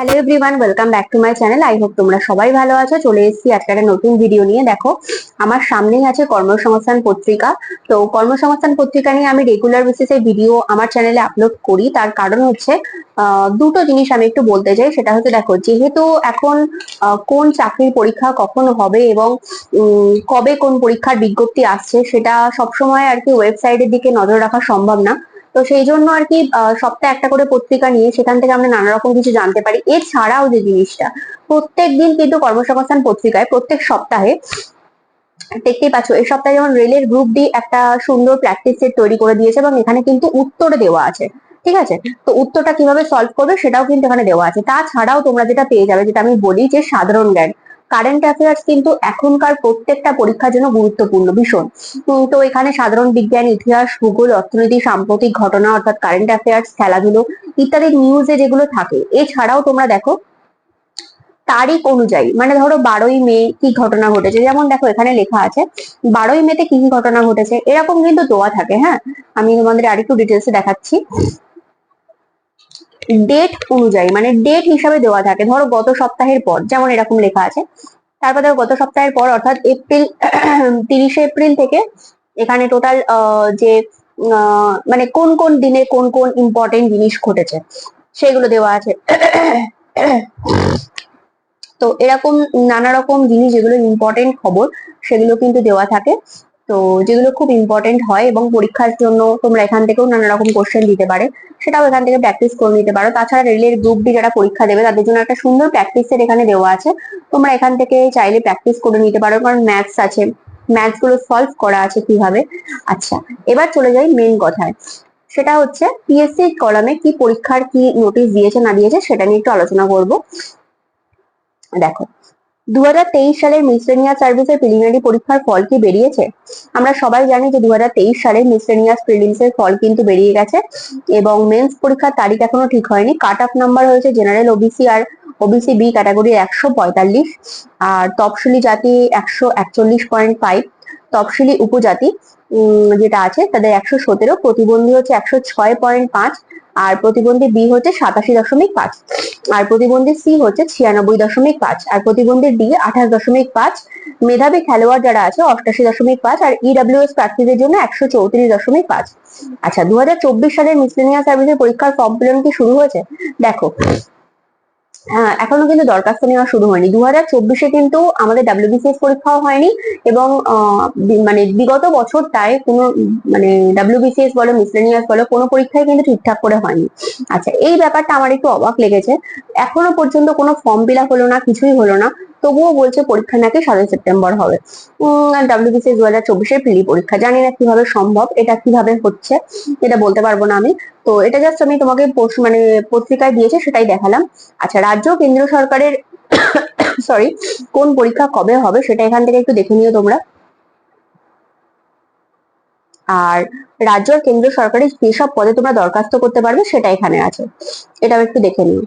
Hello everyone welcome back to my channel I hope তোমরা সবাই ভালো আছো। চলে এসেছি আজকে একটা নতুন ভিডিও নিয়ে। দেখো, আমার সামনেই আছে কর্মসংস্থান পত্রিকা। তো কর্মসংস্থান পত্রিকা নিয়ে আমি রেগুলার বেসিসে ভিডিও আমার চ্যানেলে আপলোড করি। তার কারণ হচ্ছে দুটো জিনিস আমি একটু বলতে চাই। সেটা হচ্ছে, দেখো, যেহেতু এখন কোন চাকরির পরীক্ষা কখন হবে এবং কবে কোন পরীক্ষার বিজ্ঞপ্তি আসছে, সেটা সবসময় আর কি ওয়েবসাইটের দিকে নজর রাখা সম্ভব না। তো সেই জন্য আর কি সপ্তাহে একটা করে পত্রিকা নিয়ে সেখান থেকে আমরা নানা রকম কিছু জানতে পারি। এছাড়াও যে জিনিসটা প্রত্যেক দিন কিন্তু কর্মসংস্থান পত্রিকায়, প্রত্যেক সপ্তাহে দেখতেই পাচ্ছ, এই সপ্তাহে যেমন রেলের গ্রুপ ডি একটা সুন্দর প্র্যাকটিস সেট তৈরি করে দিয়েছে এবং এখানে কিন্তু উত্তর দেওয়া আছে, ঠিক আছে? তো উত্তরটা কীভাবে সলভ করবে সেটাও কিন্তু এখানে দেওয়া আছে। তাছাড়াও তোমরা যেটা পেয়ে যাবে, যেটা আমি বলি যে সাধারণ জ্ঞান। কারেন্ট অ্যাফেয়ার্স কিন্তু এখনকার প্রত্যেকটা পরীক্ষার জন্য গুরুত্বপূর্ণ ভীষণ। তো এখানে সাধারণ বিজ্ঞান, ইতিহাস, ভূগোল, অর্থনীতি, সাম্প্রতিক ঘটনা অর্থাৎ কারেন্ট অ্যাফেয়ার্স খেলাধুলো ইত্যাদি নিউজে যেগুলো থাকে, এছাড়াও তোমরা দেখো তারিখ অনুযায়ী মানে ধরো বারোই মে কি ঘটনা ঘটেছে? যেমন দেখো এখানে লেখা আছে, বারোই মেতে কি কি ঘটনা ঘটেছে? এরকম কিন্তু দেওয়া থাকে হ্যাঁ? আমি তোমাদের আরেকটু ডিটেলসে দেখাচ্ছি। ডেট অনুযায়ী মানে ডেট হিসাবে দেওয়া থাকে। ধরো গত সপ্তাহের পর, যেমন এরকম লেখা আছে। তারপর ধরো গত সপ্তাহের পর, অর্থাৎ এপ্রিল তিরিশে এপ্রিল থেকে এখানে টোটাল যে মানে কোন কোন দিনে কোন কোন ইম্পর্টেন্ট জিনিস ঘটেছে, সেগুলো দেওয়া আছে। তো এরকম নানা রকম জিনিস যেগুলো ইম্পর্টেন্ট খবর, সেগুলো কিন্তু দেওয়া থাকে। তো যেগুলো খুব ইম্পর্টেন্ট হয় এবং পরীক্ষার জন্য তোমরা এখান থেকেও নানা রকম কোশ্চেন দিতে পারে, সেটাও এখান থেকে প্র্যাকটিস করে নিতে পারো। তাছাড়া রেলের গ্রুপ ডি যারা পরীক্ষা দেবে, তাদের জন্য একটা সুন্দর প্র্যাকটিস সেট এখানে দেওয়া আছে। তোমরা এখান থেকে চাইলে প্র্যাকটিস করে নিতে পারো, কারণ ম্যাথস আছে। ম্যাথসগুলো সলভ করা আছে কীভাবে। আচ্ছা এবার চলে যাই মেন কথায়। সেটা হচ্ছে পিএসসি কলামে কি পরীক্ষার কি নোটিশ দিয়েছে না দিয়েছে সেটা নিয়ে একটু আলোচনা করব। দেখো দু সালের মিসলেনিয়াস সার্ভিসের প্রিলিমিনারি পরীক্ষার ফল কি বেরিয়েছে? আমরা সবাই জানি যে দু সালের মিসলেনিয়াস প্রিলিমস এর ফল কিন্তু বেরিয়ে গেছে এবং মেন্স পরীক্ষার তারিখ এখনও ঠিক হয়নি। কাট অফ নাম্বার হয়েছে জেনারেল ওবিসি আর ওবিসি বি ক্যাটাগরির একশো পঁয়তাল্লিশ আর তপশিলি জাতি একশো একচল্লিশ পয়েন্ট ফাইভ তপশিলি উপজাতি যেটা আছে, তাদের একশো সতেরো, প্রতিবন্ধী হচ্ছে একশো ছয় পয়েন্ট পাঁচ। আর প্রতিবন্ধী বি হচ্ছে সাতাশি দশমিক পাঁচ, আর প্রতিবন্ধী সি হচ্ছে ছিয়ানব্বই দশমিক পাঁচ, আর প্রতিবন্ধী ডি আঠাশ দশমিক পাঁচ। মেধাবী খেলোয়াড় যারা আছে, অষ্টাশি দশমিক পাঁচ, আর ইডাব্লিউএস প্রার্থীদের জন্য একশো চৌত্রিশ দশমিক পাঁচ। আচ্ছা দুহাজার চব্বিশ সালের মিসলেনিয়াস সার্ভিসের পরীক্ষার ফর্ম পূরণ কি শুরু হয়েছে? দেখো এখনও কিন্তু দরখাস্ত নেওয়া শুরু হয়নি। দু হাজার চব্বিশে কিন্তু আমাদের ডাব্লিউবিসিএস পরীক্ষাও হয়নি এবং মানে বিগত বছরটায় কোনো মানে ডাব্লিউবিসিএস বলো মিসলেনিয়াস বলো, কোনো পরীক্ষায় কিন্তু ঠিকঠাক করে হয়নি। আচ্ছা এই ব্যাপারটা আমার একটু অবাক লেগেছে। এখনও পর্যন্ত কোনো ফর্ম ফিল আপ হলো না, কিছুই হলো না। তবুও বলছে পরীক্ষা নাকি সাতই সেপ্টেম্বর হবে। ডাব্লিউবিসিএস দু হাজার চব্বিশের প্রিলি পরীক্ষা, জানি না কীভাবে সম্ভব, এটা কীভাবে হচ্ছে, এটা বলতে পারব না আমি। তো এটা জাস্ট আমি তোমাকে মানে পত্রিকায় দিয়েছে, সেটাই দেখালাম। আচ্ছা রাজ্য কেন্দ্র সরকারের সরি কোন পরীক্ষা কবে হবে সেটা এখান থেকে একটু দেখে নিও তোমরা। আর রাজ্য আর কেন্দ্র সরকারের যেসব পদে তোমরা দরখাস্ত করতে পারবে সেটা এখানে আছে। এটাও একটু দেখে নিও।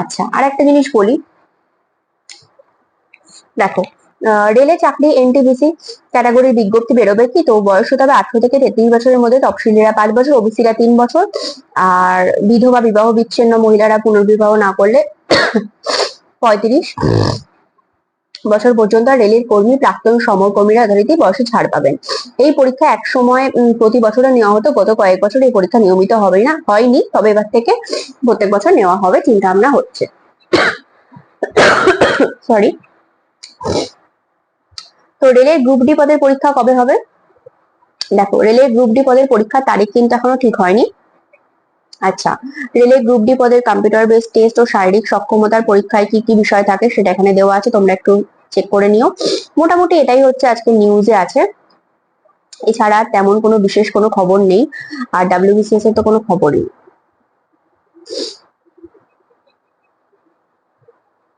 আচ্ছা আর একটা জিনিস বলি দেখো রেলে চাকরি এনটিপিসি ক্যাটাগরির বিজ্ঞপ্তি বেরোবে কি? তো বয়স হতে হবে আঠারো থেকে তেত্রিশ বছরের মধ্যে, তফসিলিরা পাঁচ বছর, ওবিসিরা তিন বছর। আর বিধবা বিবাহ বিচ্ছিন্ন মহিলারা পুনর্বিবাহ না করলে পঁয়ত্রিশ বছর পর্যন্ত রেলের কর্মী, প্রাক্তন সমরকর্মীরা যথারীতি বয়সে ছাড় পাবেন। এই পরীক্ষা এক সময় প্রতি বছরে নেওয়া হতো। গত কয়েক বছর এই পরীক্ষা নিয়মিত হবে না, হয়নি। তবে এবার থেকে প্রত্যেক বছর নেওয়া হবে, চিন্তা ভাবনা হচ্ছে। সরি তো রেলের গ্রুপ ডি পদের পরীক্ষা কবে হবে? দেখো রেলের গ্রুপ ডি পদের পরীক্ষার তারিখ কিন্তু এখনও ঠিক হয়নি। আচ্ছা রেলের গ্রুপ ডি পদের কম্পিউটার বেস টেস্ট ও শারীরিক সক্ষমতার পরীক্ষায় কি কি বিষয় থাকে সেটা এখানে দেওয়া আছে, তোমরা একটু চেক করে নিও। মোটামুটি এটাই হচ্ছে আজকে নিউজে আছে। এছাড়া তেমন কোনো বিশেষ কোনো খবর নেই, আর ডাব্লিউবিসিএস এর তো কোনো খবরই নেই।